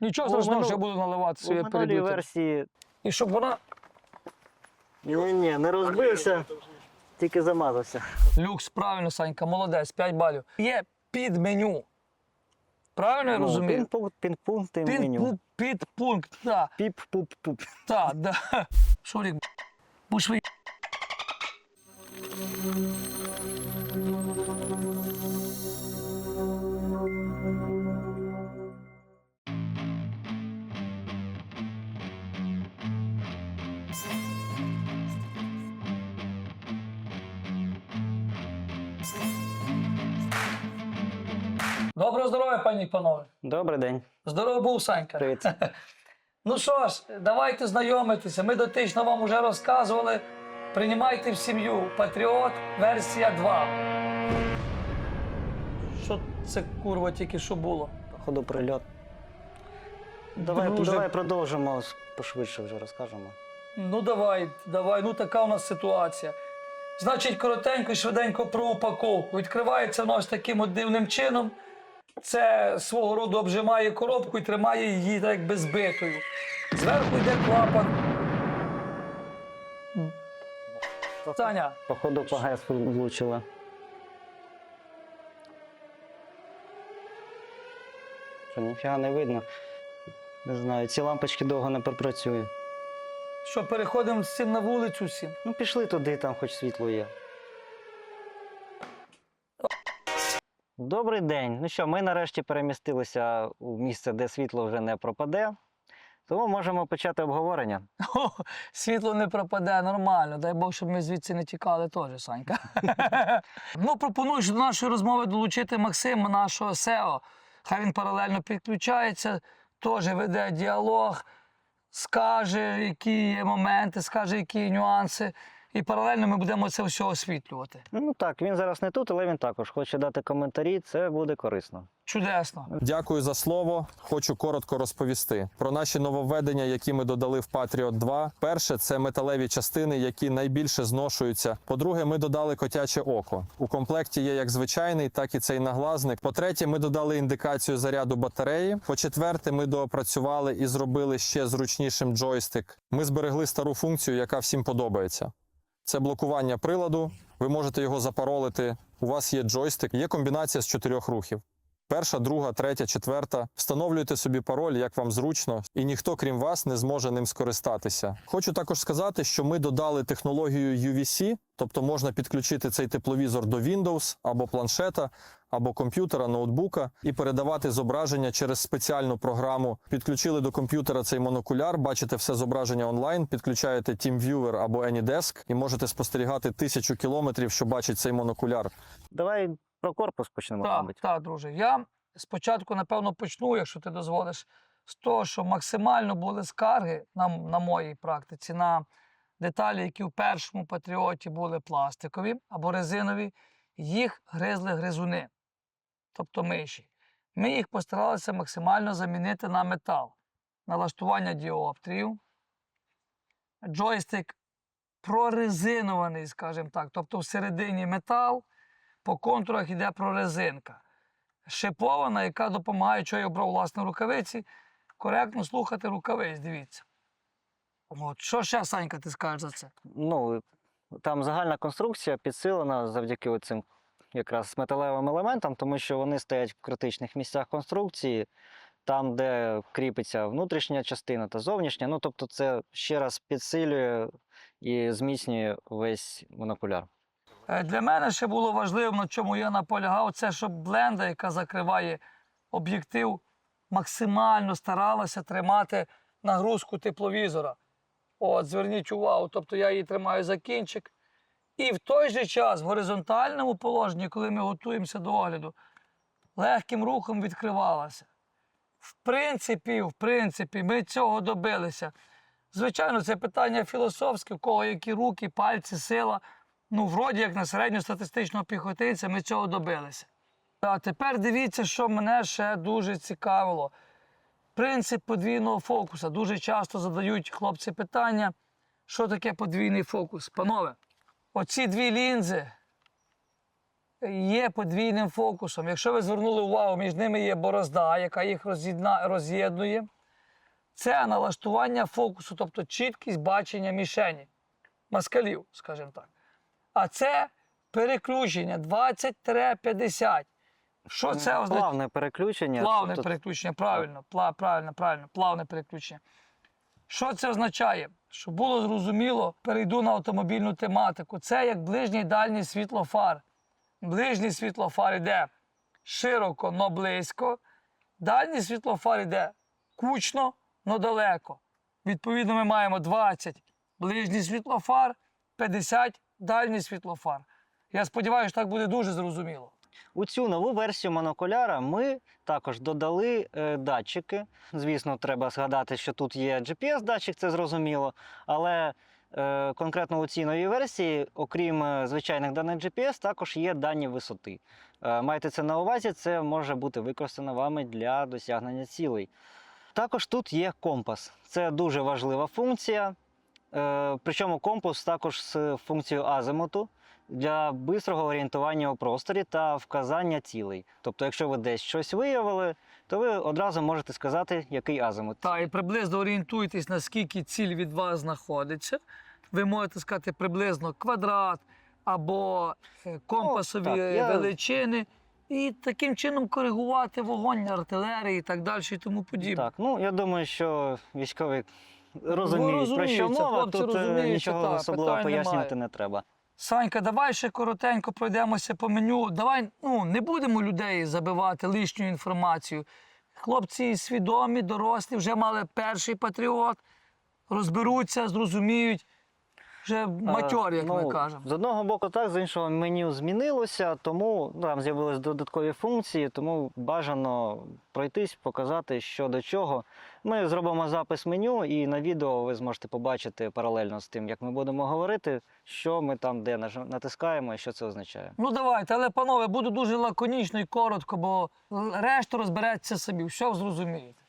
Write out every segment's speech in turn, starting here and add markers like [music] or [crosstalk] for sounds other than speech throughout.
Нічого У страшного, минул- що я буду наливати У своє минулій перебіти. версії І щоб вона ні, ні, не розбився, тільки замазався. люкс, правильно, Санька, молодець, 5 балів. Є під меню. Правильно я Ну, розумію? Пінпункт, пінпункти Під, меню. під пункт, так. Піп, пуп, пуп. Так, да. Шурік, будеш ви... Доброго здоров'я, пані і панове. Добрий день. Здорово був, Санька. Привіт. [laughs] Ну що ж, давайте знайомитися. Ми дотично вам вже розказували. Приймайте в сім'ю Патріот версія 2. Що це курва тільки що було? Походу прильот. Давай, Друже. давай продовжимо, пошвидше вже розкажемо. Ну давай, давай, ну така у нас ситуація. Значить, коротенько і швиденько про упаковку. Відкривається воно ось таким от дивним чином. Це свого роду обжимає коробку і тримає її так якби збитою. Зверху йде клапан. Таня, Походу по ГЕС влучила. Що, ніфіга не видно. Не знаю, ці лампочки довго не пропрацюють. що переходимо з цим на вулицю всім. Ну пішли туди, там хоч світло є. Добрий день. Ну що, ми нарешті перемістилися у місце, де світло вже не пропаде. Тому можемо почати обговорення. О, світло не пропаде нормально. Дай Бог, щоб ми звідси не тікали теж, Санька. [laughs] ну, пропоную до нашої розмови долучити Максима, нашого SEO. Хай він паралельно підключається, теж веде діалог, скаже, які є моменти, скаже, які є нюанси. І паралельно ми будемо це все освітлювати. Ну так, він зараз не тут, але він також хоче дати коментарі, це буде корисно. Чудесно. Дякую за слово. Хочу коротко розповісти про наші нововведення, які ми додали в Patriot 2. Перше це металеві частини, які найбільше зношуються. По-друге, ми додали котяче око. У комплекті є як звичайний, так і цей наглазник. По-третє, ми додали індикацію заряду батареї. По-четверте, ми доопрацювали і зробили ще зручнішим джойстик. Ми зберегли стару функцію, яка всім подобається. Це блокування приладу. Ви можете його запаролити. У вас є джойстик, є комбінація з чотирьох рухів. Перша, друга, третя, четверта. Встановлюйте собі пароль, як вам зручно, і ніхто, крім вас, не зможе ним скористатися. Хочу також сказати, що ми додали технологію UVC, тобто можна підключити цей тепловізор до Windows або планшета, або комп'ютера, ноутбука і передавати зображення через спеціальну програму. Підключили до комп'ютера цей монокуляр, бачите все зображення онлайн, підключаєте TeamViewer або AnyDesk і можете спостерігати тисячу кілометрів, що бачить цей монокуляр. Давай про корпус почнемо, Так, мабуть. так, друже. Я спочатку, напевно, почну, якщо ти дозволиш, з того, що максимально були скарги на, на моїй практиці на деталі, які в першому патріоті були пластикові або резинові, їх гризли гризуни, тобто миші. Ми їх постаралися максимально замінити на метал, налаштування діоптрів, джойстик прорезинований, скажімо так, тобто всередині метал по контурах йде прорезинка. Шипована, яка допомагає, що я обрав власне рукавиці, коректно слухати рукавиць, дивіться. От, що ще, Санька, ти скажеш за це? Ну, там загальна конструкція підсилена завдяки цим якраз металевим елементам, тому що вони стоять в критичних місцях конструкції, там, де кріпиться внутрішня частина та зовнішня. Ну, тобто, це ще раз підсилює і зміцнює весь монокуляр. Е, Для мене ще було важливо, на чому я наполягав, це щоб бленда, яка закриває об'єктив, максимально старалася тримати нагрузку тепловізора. От, зверніть увагу, тобто я її тримаю за кінчик. І в той же час в горизонтальному положенні, коли ми готуємося до огляду, легким рухом відкривалася. В принципі, в принципі, ми цього добилися. Звичайно, це питання філософське, в кого які руки, пальці, сила. Ну, вроді, як на середньостатистичного піхотинця, ми цього добилися. А тепер дивіться, що мене ще дуже цікавило. Принцип подвійного фокуса. Дуже часто задають хлопці питання, що таке подвійний фокус. Панове, оці дві лінзи є подвійним фокусом. Якщо ви звернули увагу, між ними є борозда, яка їх роз'єднує. Це налаштування фокусу, тобто чіткість бачення мішені, москалів, скажімо так. А це переключення 20-50. Що це означає? Плавне переключення. Плавне тобто переключення, правильно, пла, правильно, правильно, плавне переключення. Що це означає? Щоб було зрозуміло, перейду на автомобільну тематику. Це як ближній дальній світлофар. Ближній світлофар йде широко, но близько. Дальній світлофар йде кучно, но далеко. Відповідно, ми маємо 20 ближній світлофар, 50 дальній світлофар. Я сподіваюся, так буде дуже зрозуміло. У цю нову версію монокуляра ми також додали е, датчики. Звісно, треба згадати, що тут є GPS-датчик, це зрозуміло. Але е, конкретно у цій новій версії, окрім е, звичайних даних GPS, також є дані висоти. Е, майте це на увазі, це може бути використано вами для досягнення цілей. Також тут є компас. Це дуже важлива функція. Е, причому компас також з функцією азимуту для бистрого орієнтування у просторі та вказання цілей. Тобто, якщо ви десь щось виявили, то ви одразу можете сказати, який азимут. Так, і приблизно орієнтуйтесь, наскільки ціль від вас знаходиться. Ви можете сказати приблизно квадрат або е, компасові так, е, я- величини. І таким чином коригувати вогонь артилерії і так далі, і тому подібне. Так, ну я думаю, що військові розуміють, про що мова. Тут розуміють, нічого та, особливо пояснювати немає. не треба. Санька, давай ще коротенько пройдемося по меню. Давай ну, не будемо людей забивати лишню інформацію. Хлопці свідомі, дорослі, вже мали перший патріот, розберуться, зрозуміють. Вже матьор, як ми Ну, кажемо. З одного боку, так, з іншого меню змінилося, тому ну, там з'явились додаткові функції, тому бажано пройтись, показати, що до чого. Ми зробимо запис меню, і на відео ви зможете побачити паралельно з тим, як ми будемо говорити, що ми там де натискаємо і що це означає. Ну давайте, але панове, буду дуже лаконічно і коротко, бо решту розбереться собі, що зрозумієте.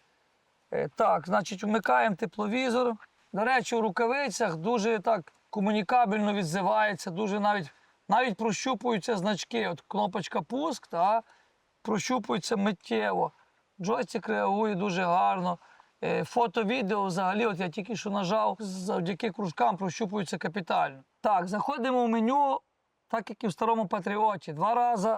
Е, Так, значить, вмикаємо тепловізор. До речі, у рукавицях дуже так комунікабельно відзивається, дуже навіть, навіть прощупуються значки. От кнопочка пуск, та, прощупується миттєво. Джойстик реагує дуже гарно. Е, Фото, відео взагалі, от я тільки що нажав, завдяки кружкам прощупуються капітально. Так, заходимо в меню, так як і в старому патріоті. Два рази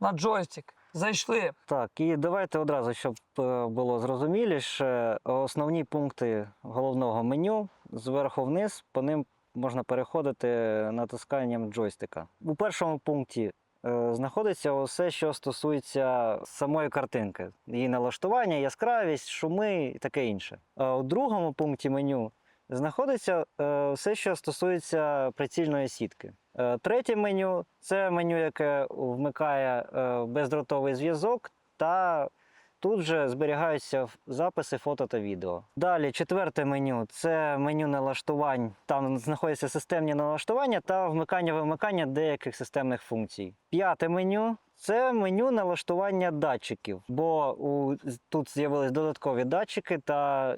на джойстик. Зайшли. Так, і давайте одразу, щоб е, було зрозуміліше, основні пункти головного меню зверху вниз, по ним можна переходити натисканням джойстика. У першому пункті е, знаходиться усе, що стосується самої картинки, її налаштування, яскравість, шуми і таке інше. А у другому пункті меню знаходиться е, все, що стосується прицільної сітки. Е, Третє меню це меню, яке вмикає бездротовий зв'язок, та тут же зберігаються записи фото та відео. Далі четверте меню це меню налаштувань. Там знаходяться системні налаштування та вмикання-вимикання деяких системних функцій. П'яте меню. Це меню налаштування датчиків, бо у, тут з'явились додаткові датчики, та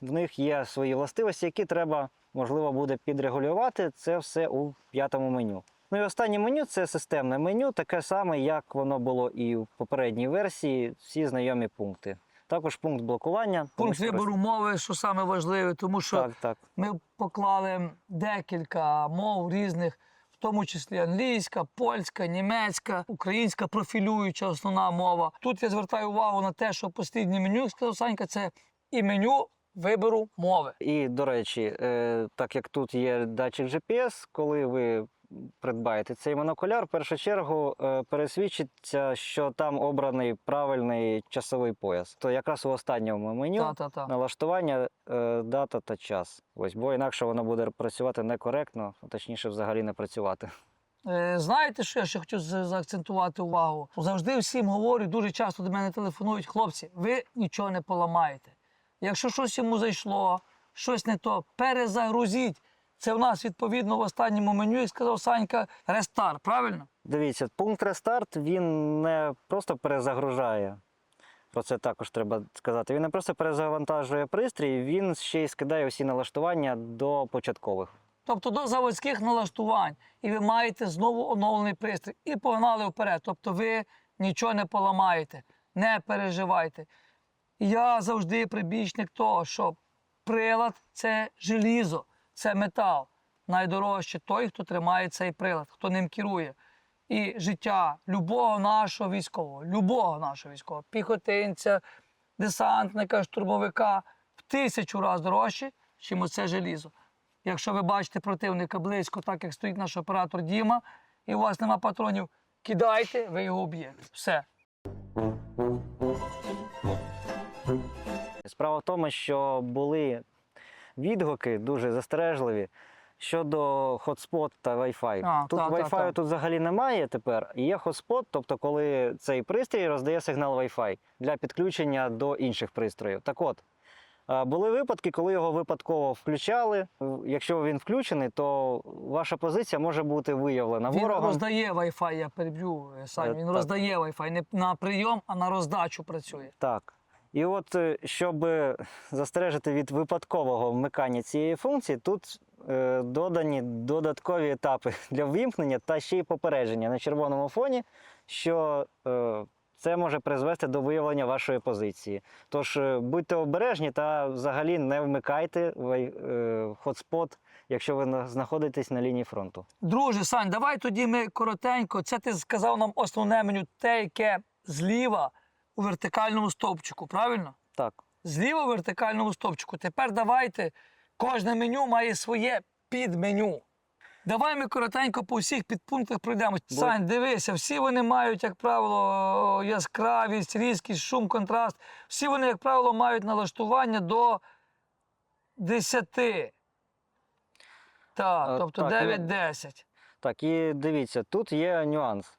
в них є свої властивості, які треба, можливо, буде підрегулювати. Це все у п'ятому меню. Ну і останнє меню це системне меню, таке саме, як воно було і в попередній версії, всі знайомі пункти. Також пункт блокування. Пункт вибору мови, що саме важливе, тому що Так, так. ми поклали декілька мов різних, в тому числі англійська, польська, німецька, українська профілююча основна мова. Тут я звертаю увагу на те, що посліднє меню, сказав Санька, це і меню вибору мови. І до речі, е, так як тут є датчик GPS, коли ви придбаєте цей монокуляр, в першу чергу е, пересвідчиться, що там обраний правильний часовий пояс. То якраз у останньому меню Та-та-та. налаштування, е, дата та час. Ось, бо інакше воно буде працювати некоректно, точніше, взагалі не працювати. Е, Знаєте, що я ще за- заакцентувати увагу? Завжди всім говорю, дуже часто до мене телефонують, хлопці, ви нічого не поламаєте. Якщо щось йому зайшло, щось не то, перезагрузіть. Це в нас відповідно в останньому меню, як сказав Санька, рестарт, правильно? Дивіться, пункт рестарт він не просто перезагружає. Про це також треба сказати. Він не просто перезавантажує пристрій, він ще й скидає усі налаштування до початкових. тобто до заводських налаштувань, і ви маєте знову оновлений пристрій. І погнали вперед. Тобто ви нічого не поламаєте, не переживайте. Я завжди прибічник того, що прилад це желізо, це метал. Найдорожче той, хто тримає цей прилад, хто ним керує. І життя любого нашого військового, любого нашого військового, піхотинця, десантника, штурмовика в тисячу разів дорожче, чим оце желізо. Якщо ви бачите противника близько, так як стоїть наш оператор Діма, і у вас нема патронів, кидайте, ви його вб'єте. Все. Справа в тому, що були відгуки дуже застережливі щодо хотспот та Wi-Fi. Тут та, та, Wi-Fi та. тут взагалі немає тепер. Є хотспот, тобто коли цей пристрій роздає сигнал Wi-Fi для підключення до інших пристроїв. Так от. Були випадки, коли його випадково включали. Якщо він включений, то ваша позиція може бути виявлена Він ворогом. роздає Wi-Fi, я переб'ю е, Сань. Е, Він так. роздає Wi-Fi не на прийом, а на роздачу працює. Так. І от, е, щоб застережити від випадкового вмикання цієї функції, тут е, додані додаткові етапи [laughs] для ввімкнення та ще й попередження на червоному фоні, що е, це може призвести до виявлення вашої позиції. Тож е, будьте обережні та взагалі не вмикайте е, хотспот, якщо ви на- знаходитесь на лінії фронту. Друже, Сань, давай тоді ми коротенько. Це ти сказав нам основне меню, те, яке зліва у вертикальному стовпчику, правильно? Так. Зліва у вертикальному стовпчику. Тепер давайте. Кожне меню має своє підменю. Давай ми коротенько по всіх підпунктах пройдемо. Бо- Сань, дивися, всі вони мають, як правило, яскравість, різкість, шум, контраст. Всі вони, як правило, мають налаштування до 10. Так, тобто ну, 9-10. Так, і дивіться, тут є нюанс.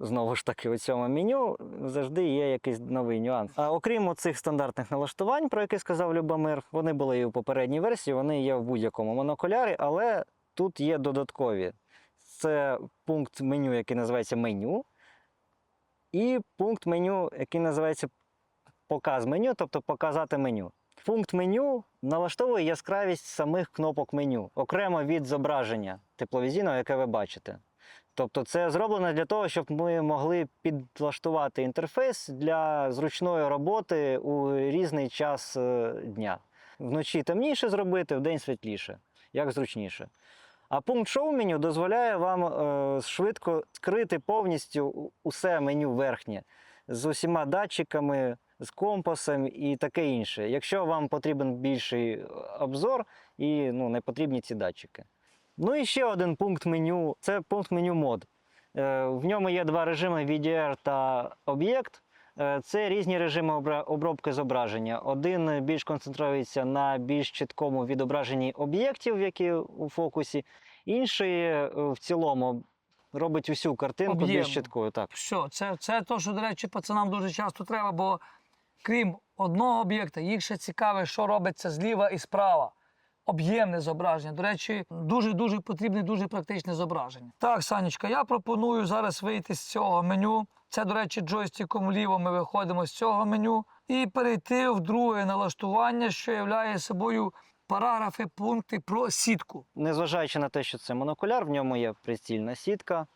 Знову ж таки, у цьому меню завжди є якийсь новий нюанс. А окрім цих стандартних налаштувань, про які сказав Любомир, вони були і у попередній версії, вони є в будь-якому монокулярі, але тут є додаткові. Це пункт меню, який називається меню, і пункт меню, який називається показ меню, тобто показати меню. Пункт меню налаштовує яскравість самих кнопок меню, окремо від зображення тепловізійного, яке ви бачите. Тобто це зроблено для того, щоб ми могли підлаштувати інтерфейс для зручної роботи у різний час е, дня. Вночі темніше зробити, вдень світліше, як зручніше. А пункт шоу меню дозволяє вам е, швидко скрити повністю усе меню верхнє з усіма датчиками, з компасом і таке інше. Якщо вам потрібен більший обзор і ну, не потрібні ці датчики. Ну і ще один пункт меню це пункт меню мод. Е, В ньому є два режими VDR та об'єкт. Е, Це різні режими обробки зображення. Один більш концентрується на більш чіткому відображенні об'єктів, які у фокусі, інший е, в цілому робить усю картинку Об'ємно. більш чіткою. Так. Все, це, це то, що, до речі, пацанам дуже часто треба, бо крім одного об'єкта, їх ще цікаве, що робиться зліва і справа. Об'ємне зображення. До речі, дуже-дуже потрібне, дуже практичне зображення. Так, Санечка, я пропоную зараз вийти з цього меню. Це, до речі, джойстиком вліво ми виходимо з цього меню і перейти в друге налаштування, що являє собою параграфи, пункти про сітку. Незважаючи на те, що це монокуляр, в ньому є прицільна сітка.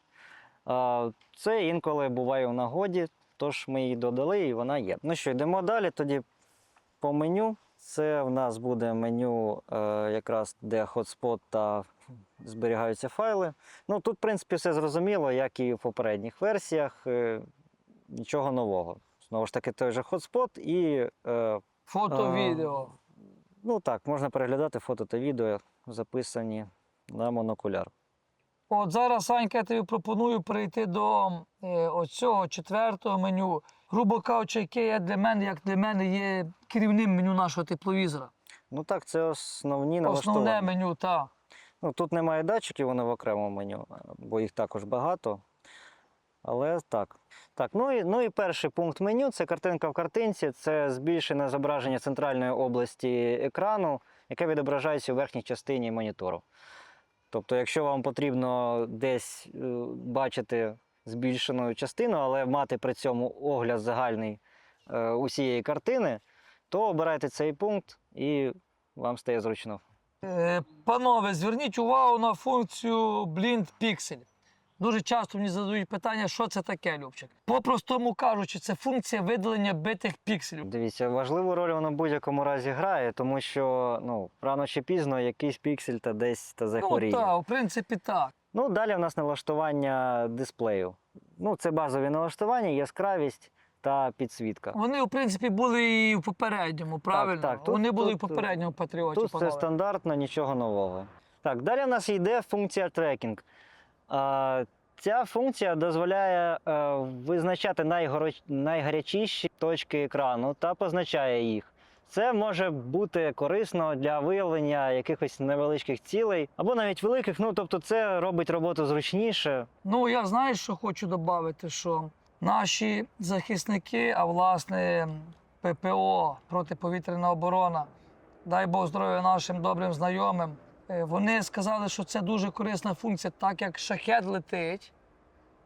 Це інколи буває у нагоді, тож ми її додали і вона є. Ну що, йдемо далі. Тоді по меню. Це в нас буде меню, е, якраз де хотспот та зберігаються файли. Ну тут, в принципі, все зрозуміло, як і в попередніх версіях. е, Нічого нового. Знову ж таки, той же хотспот і е, Фото, відео. Ну так, можна переглядати фото та відео, записані на монокуляр. От зараз, Санька, я тобі пропоную перейти до оцього четвертого меню. Грубо кажучи, яке є для мене, як для мене є керівним меню нашого тепловізора. Ну так, це основні Основне меню, так. Ну, тут немає датчиків, вони в окремому меню, бо їх також багато. Але так. Так, ну і, ну і перший пункт меню це картинка в картинці, це збільшене зображення центральної області екрану, яке відображається у верхній частині монітору. Тобто, якщо вам потрібно десь е, бачити збільшену частину, але мати при цьому огляд загальний е, усієї картини, то обирайте цей пункт і вам стає зручно Е, Панове, зверніть увагу на функцію Blind Pixel. Дуже часто мені задають питання, що це таке, Любчик. По-простому кажучи, це функція видалення битих пікселів. Дивіться, важливу роль вона в будь-якому разі грає, тому що ну, рано чи пізно якийсь піксель та десь та Ну захворіє. так, в принципі, так. Ну, далі в нас налаштування дисплею. Ну, це базові налаштування, яскравість та підсвітка. Вони, в принципі, були і в попередньому, правильно? так, тут- Вони були і в е, попередньому патріоті. Тут панове. це стандартно, нічого нового. Так, далі в нас йде функція трекінг. А, ця функція дозволяє е, визначати найгоро- найгарячіші точки екрану та позначає їх. Це може бути корисно для виявлення якихось невеличких цілей або навіть великих. Ну тобто, це робить роботу зручніше. Ну, я знаю, що хочу додати, що наші захисники, а власне ППО, протиповітряна оборона, дай Бог здоров'я нашим добрим знайомим, е, вони сказали, що це дуже корисна функція, так як шахет летить,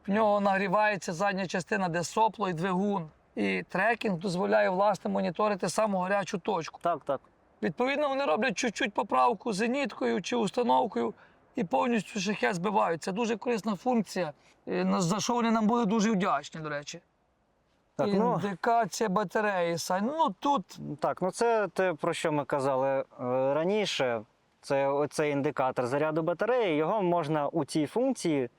в нього нагрівається задня частина, де сопло і двигун. І трекінг дозволяє власне моніторити саму гарячу точку. Так, так. Відповідно, вони роблять чуть-чуть поправку зеніткою чи установкою і повністю шахет збивають. Це дуже корисна функція, е, за що вони нам були дуже вдячні, до речі. Так, ну, Індикація батареї, Сань. Ну тут Так, ну це те, про що ми казали е, раніше. Це оцей індикатор заряду батареї. Його можна у цій функції.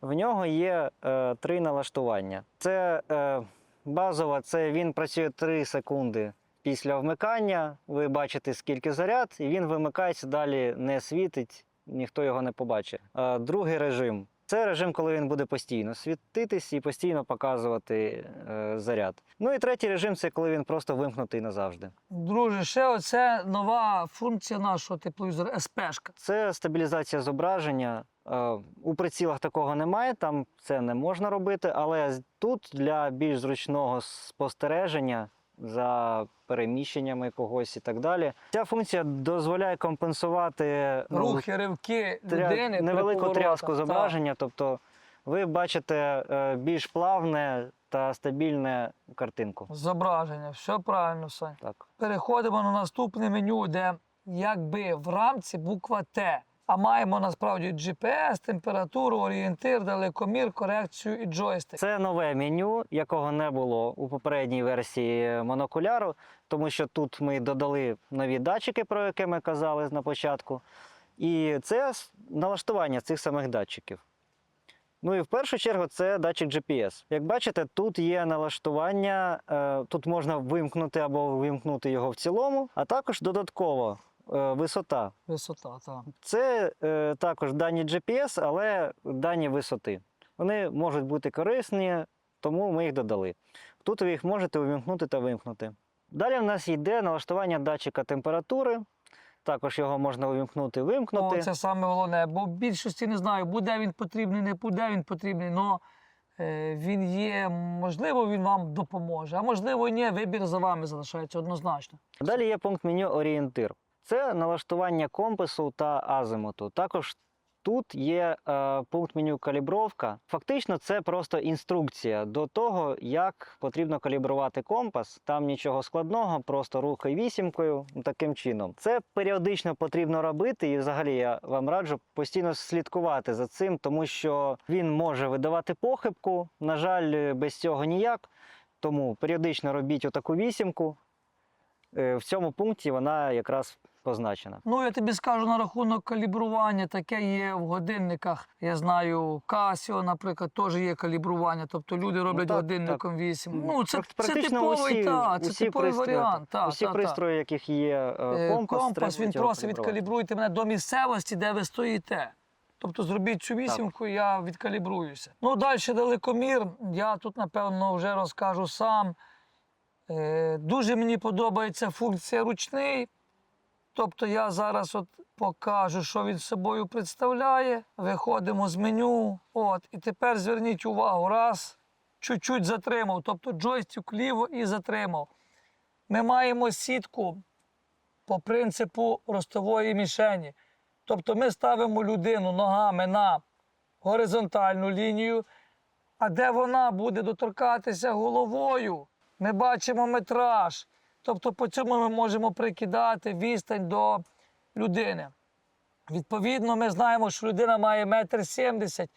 В нього є е, три налаштування. Це е, базово, це він працює 3 секунди після вмикання. Ви бачите, скільки заряд, і він вимикається далі, не світить, ніхто його не побачить. Другий режим. Це режим, коли він буде постійно світитись і постійно показувати е, заряд. Ну і третій режим це коли він просто вимкнутий назавжди. Друже, ще оце нова функція нашого тепловізора СПшка. Це стабілізація зображення. Е, У прицілах такого немає, там це не можна робити, але тут для більш зручного спостереження за переміщеннями когось і так далі. Ця функція дозволяє компенсувати ну, Рухи, ривки тря- людини. невелику тряску Так. зображення. Тобто ви бачите е, більш плавне та стабільне картинку. Зображення, все правильно, Сань. Так. Переходимо на наступне меню, де якби в рамці буква Т. А маємо насправді GPS, температуру, орієнтир, далекомір, корекцію і джойстик. Це нове меню, якого не було у попередній версії монокуляру, тому що тут ми додали нові датчики, про які ми казали на початку. І це налаштування цих самих датчиків. Ну і в першу чергу це датчик GPS. Як бачите, тут є налаштування, е, тут можна вимкнути або вимкнути його в цілому, а також додатково висота. Висота, так. Це е, також дані GPS, але дані висоти. Вони можуть бути корисні, тому ми їх додали. Тут ви їх можете увімкнути та вимкнути. Далі в нас йде налаштування датчика температури. Також його можна увімкнути, вимкнути. О, це саме головне, бо в більшості не знаю, буде він потрібний, не буде він потрібний, але він є, можливо, він вам допоможе, а можливо, ні, вибір за вами залишається однозначно. Далі є пункт меню орієнтир. Це налаштування компасу та азимуту. Також тут є е, пункт меню калібровка. Фактично, це просто інструкція до того, як потрібно калібрувати компас. Там нічого складного, просто рухай вісімкою таким чином. Це періодично потрібно робити, і взагалі я вам раджу постійно слідкувати за цим, тому що він може видавати похибку. На жаль, без цього ніяк. Тому періодично робіть отаку вісімку. Е, В цьому пункті вона якраз позначена. Ну, я тобі скажу на рахунок калібрування, таке є в годинниках. Я знаю, Casio, наприклад, теж є калібрування. Тобто люди роблять так, годинником вісім. Ну, це, Прак- це типовий, усі, та, це усі типовий пристрої, варіант. Та, усі та, та. яких є е, Е, компас, компас він просить відкалібруйте мене до місцевості, де ви стоїте. Тобто зробіть цю вісімку, я відкалібруюся. Ну, далі далекомір. Я тут, напевно, вже розкажу сам. Е, дуже мені подобається функція ручний. Тобто я зараз от покажу, що він собою представляє. Виходимо з меню. От, і тепер зверніть увагу, раз, чуть-чуть затримав, тобто джойстик вліво і затримав. Ми маємо сітку по принципу ростової мішені. Тобто ми ставимо людину ногами на горизонтальну лінію, а де вона буде доторкатися головою, ми бачимо метраж. Тобто по цьому ми можемо прикидати відстань до людини. Відповідно, ми знаємо, що людина має метр сімдесят,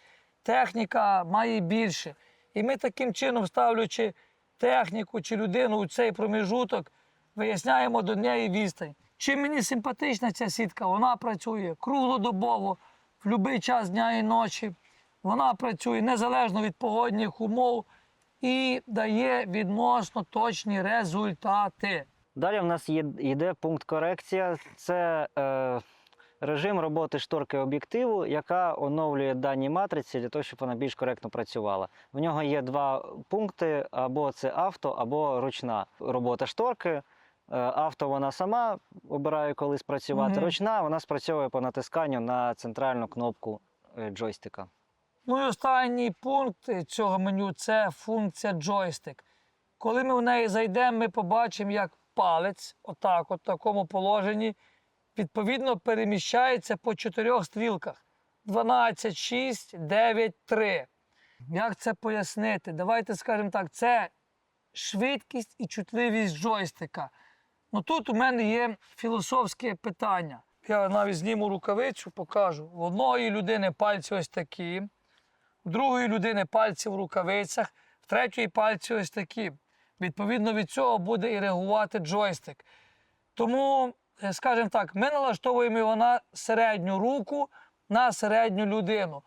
техніка має більше. І ми таким чином, ставлячи техніку чи людину у цей проміжуток, виясняємо до неї відстань. Чим мені симпатична ця сітка, вона працює круглодобово, в будь-який час дня і ночі. Вона працює незалежно від погодних умов і дає відносно точні результати. Далі в нас є, йде пункт корекція. Це е, режим роботи шторки об'єктиву, яка оновлює дані матриці для того, щоб вона більш коректно працювала. В нього є два пункти: або це авто, або ручна робота шторки. Е, Авто вона сама обирає, коли спрацювати. Мгм. Ручна вона спрацьовує по натисканню на центральну кнопку е, джойстика. Ну і останній пункт цього меню це функція джойстик. Коли ми в неї зайдемо, ми побачимо, як палець, отак, от в такому положенні, відповідно переміщається по чотирьох стрілках: 12, 6, 9, 3. Як це пояснити? Давайте скажемо так: це швидкість і чутливість джойстика. Ну тут у мене є філософське питання. Я навіть зніму рукавицю, покажу. В одної людини пальці ось такі, в другої людини пальці в рукавицях, в третьої пальці ось такі. Відповідно від цього буде і реагувати джойстик. Тому, е, скажімо так, ми налаштовуємо його на середню руку, на середню людину.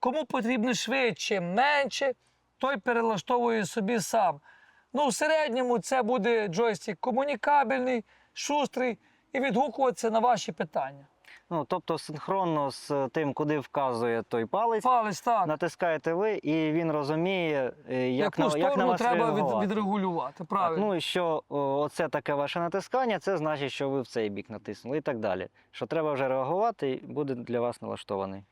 Кому потрібно швидше, менше, той перелаштовує собі сам. Ну, в середньому це буде джойстик комунікабельний, шустрий і відгукуватися на ваші питання. Ну, тобто синхронно з тим, куди вказує той палець, Палець так. натискаєте ви, і він розуміє, е, як, Яку на, як на сторону вас треба від, реагувати. відрегулювати. Так, Правильно. ну і що о, оце таке ваше натискання, це значить, що ви в цей бік натиснули і так далі. Що треба вже реагувати, і буде для вас налаштований.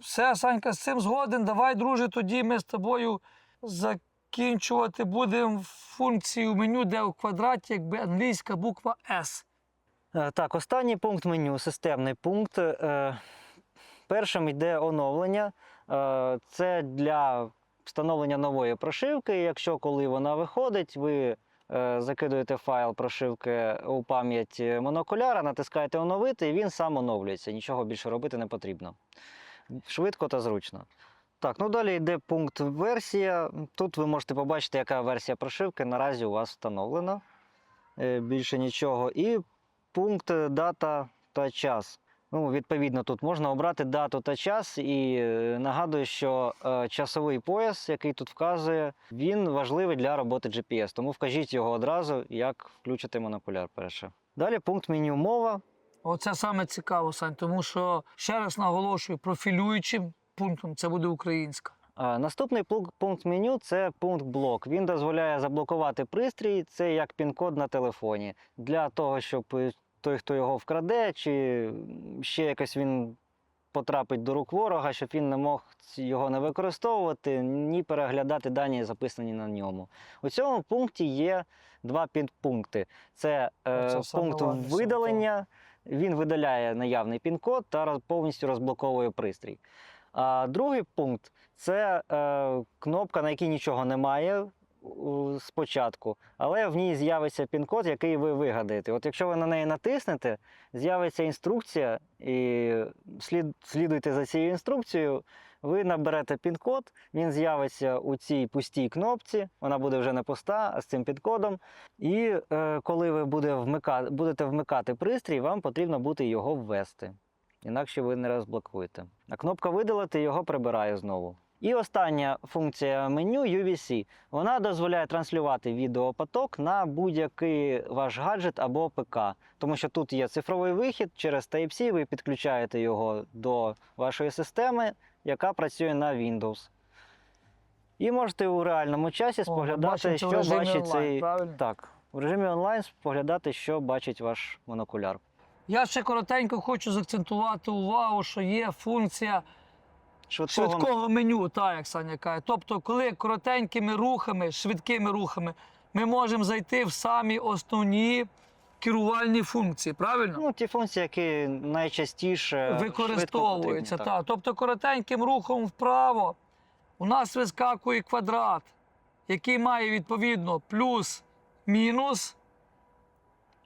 Все, Санька, з цим згоден. Давай, друже, тоді ми з тобою закінчувати будемо функцію меню, де у квадраті якби англійська буква S. Е, Так, останній пункт меню, системний пункт. Е, Першим йде оновлення. Е, Це для встановлення нової прошивки. Якщо коли вона виходить, ви закидуєте файл прошивки у пам'ять монокуляра, натискаєте оновити, і він сам оновлюється. Нічого більше робити не потрібно. Швидко та зручно. Так, ну далі йде пункт версія. Тут ви можете побачити, яка версія прошивки наразі у вас встановлена. Більше нічого. І пункт е, дата та час. Ну, відповідно, тут можна обрати дату та час, і е, нагадую, що е, часовий пояс, який тут вказує, він важливий для роботи GPS. Тому вкажіть його одразу, як включити монокуляр перше. Далі пункт меню мова. Оце саме цікаво, Сань, тому що ще раз наголошую, профілюючим пунктом це буде українська. Наступний пункт, пункт меню це пункт блок. Він дозволяє заблокувати пристрій. Це як пін-код на телефоні. Для того, щоб той, хто його вкраде, чи ще якось він потрапить до рук ворога, щоб він не мог його не використовувати, ні переглядати дані, записані на ньому. У цьому пункті є два підпункти. Це е, пункт видалення. Він видаляє наявний пін-код та повністю розблоковує пристрій. А другий пункт це е, кнопка, на якій нічого немає спочатку, але в ній з'явиться пін-код, який ви вигадаєте. От якщо ви на неї натиснете, з'явиться інструкція, і слід, слідуйте за цією інструкцією. Ви наберете пін-код, він з'явиться у цій пустій кнопці, вона буде вже не пуста, а з цим пін-кодом. І е, коли ви буде вмика... будете вмикати пристрій, вам потрібно буде його ввести. Інакше ви не розблокуєте. А кнопка видалити його прибирає знову. І остання функція меню UVC. Вона дозволяє транслювати відеопоток на будь-який ваш гаджет або ПК. Тому що тут є цифровий вихід через Type-C, ви підключаєте його до вашої системи, яка працює на Windows. І можете у реальному часі споглядати, бачите, що бачить онлайн, цей. правильно? Так, в режимі онлайн споглядати, що бачить ваш монокуляр. Я ще коротенько хочу заакцентувати увагу, що є функція Швидкого, швидкого меню, так як Саня каже. Тобто, коли коротенькими рухами, швидкими рухами, ми можемо зайти в самі основні керувальні функції, правильно? Ну, ті функції, які найчастіше Використовуються. потрібні, Так. Тобто коротеньким рухом вправо у нас вискакує квадрат, який має відповідно плюс, мінус,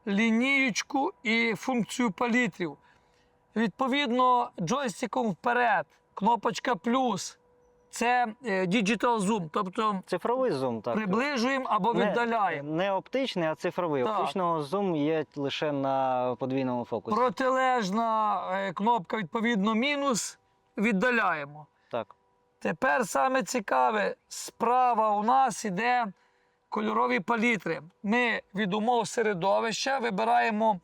лінієчку і функцію палітрів. Відповідно, джойстиком вперед, кнопочка плюс. Це е, Digital Zoom, тобто Цифровий зум, так. приближуємо або віддаляємо. Не оптичний, а цифровий. Так. Оптичного зум є лише на подвійному фокусі. Протилежна е, кнопка, відповідно, мінус, віддаляємо. Так. Тепер саме цікаве, справа у нас іде кольорові палітри. Ми від умов середовища вибираємо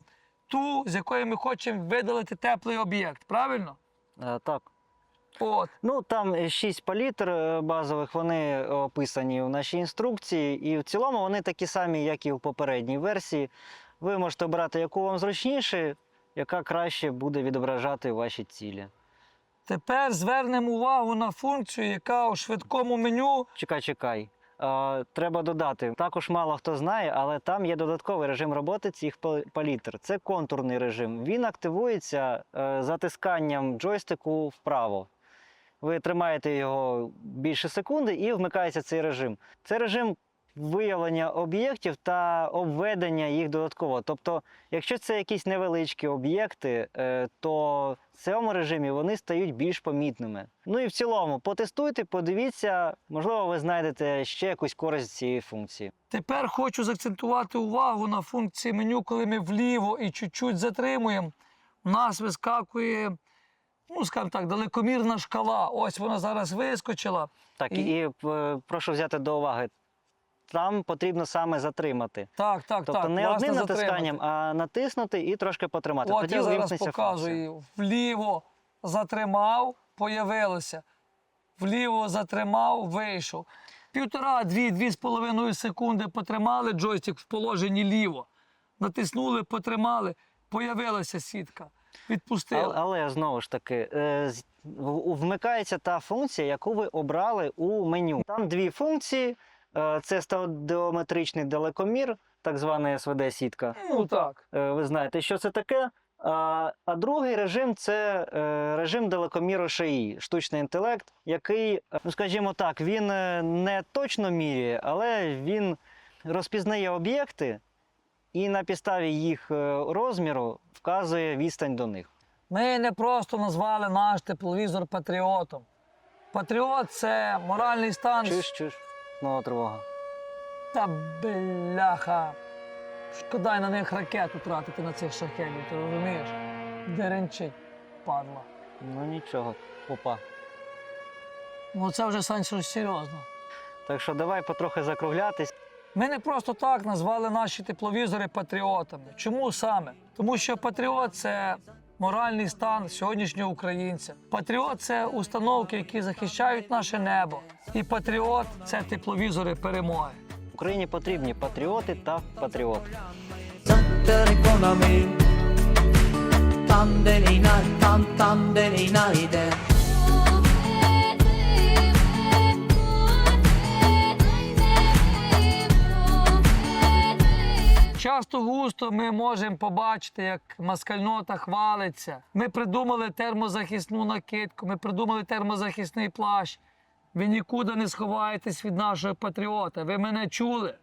ту, з якої ми хочемо видалити теплий об'єкт. Правильно? Е, так. От. Ну там е, шість палітр е, базових, вони описані в нашій інструкції, і в цілому вони такі самі, як і в попередній версії. Ви можете обрати, яку вам зручніше, яка краще буде відображати ваші цілі. Тепер звернемо увагу на функцію, яка у швидкому меню. Чекай, чекай. Е, треба додати. Також мало хто знає, але там є додатковий режим роботи цих палітр. Це контурний режим. Він активується е, затисканням джойстику вправо. Ви тримаєте його більше секунди і вмикається цей режим. Це режим виявлення об'єктів та обведення їх додатково. Тобто, якщо це якісь невеличкі об'єкти, е, то в цьому режимі вони стають більш помітними. Ну і в цілому, потестуйте, подивіться, можливо, ви знайдете ще якусь користь цієї функції. Тепер хочу заакцентувати увагу на функції меню, коли ми вліво і чуть-чуть затримуємо. У нас вискакує, ну, скажімо так, далекомірна шкала. Ось вона зараз вискочила. Так, І- і, е, прошу взяти до уваги. Там потрібно саме затримати. Так, так, Тобто так. не одним затримати. а натиснути і трошки потримати. От Тоді я зараз увімкнеться функція. показую. Вліво затримав, появилося. Вліво затримав, вийшов. Півтора, дві, дві з половиною секунди потримали джойстик в положенні ліво. Натиснули, потримали, появилася сітка. Відпустили. Але, але знову ж таки, е, вмикається та функція, яку ви обрали у меню. Там дві функції: Е, це стеодіометричний далекомір, так звана СВД-сітка. Ну так. Е, Ви знаєте, що це таке. А, а другий режим це е, режим далекоміру ШАІ, штучний інтелект, який, ну скажімо так, він не точно міряє, але він розпізнає об'єкти і на підставі їх е, розміру вказує відстань до них. Ми не просто назвали наш тепловізор патріотом. Патріот це моральний стан. Чуєш, чуєш? Знову тривога. Та бляха. Шкода й на них ракету тратити на цих шахедів, ти розумієш? Деренчить, падла. Ну нічого, опа. Ну це вже Сань, серйозно. Так що давай потрохи закруглятись. Ми не просто так назвали наші тепловізори патріотами. Чому саме? Тому що патріот це моральний стан сьогоднішнього українця. Патріот це установки, які захищають наше небо. І патріот це тепловізори перемоги. Україні потрібні патріоти та патріоти. Tatterekonomi Tandelina, tan tandelina ide Часто густо ми можемо побачити, як маскальнота хвалиться. Ми придумали термозахисну накидку, ми придумали термозахисний плащ. Ви нікуди не сховаєтесь від нашого патріота. Ви мене чули.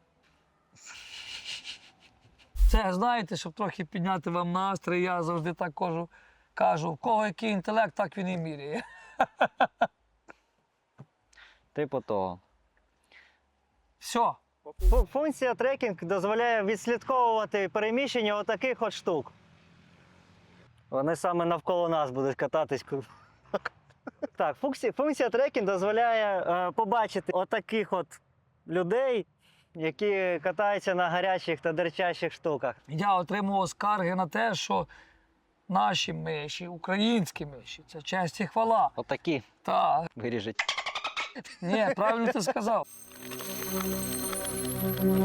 Це знаєте, щоб трохи підняти вам настрій, я завжди так кажу, кажу, в кого який інтелект, так він і міряє. Типу того. Все. Фу- Функція трекінг дозволяє відслідковувати переміщення отаких от штук. Вони саме навколо нас будуть кататись. [laughs] Так, функція, функція трекінг дозволяє е, побачити отаких от людей, які катаються на гарячих та дерчащих штуках. Я отримував скарги на те, що наші миші, українські миші, це честь і хвала. Отакі Так, виріжуть. ні, правильно ти сказав. Thank you.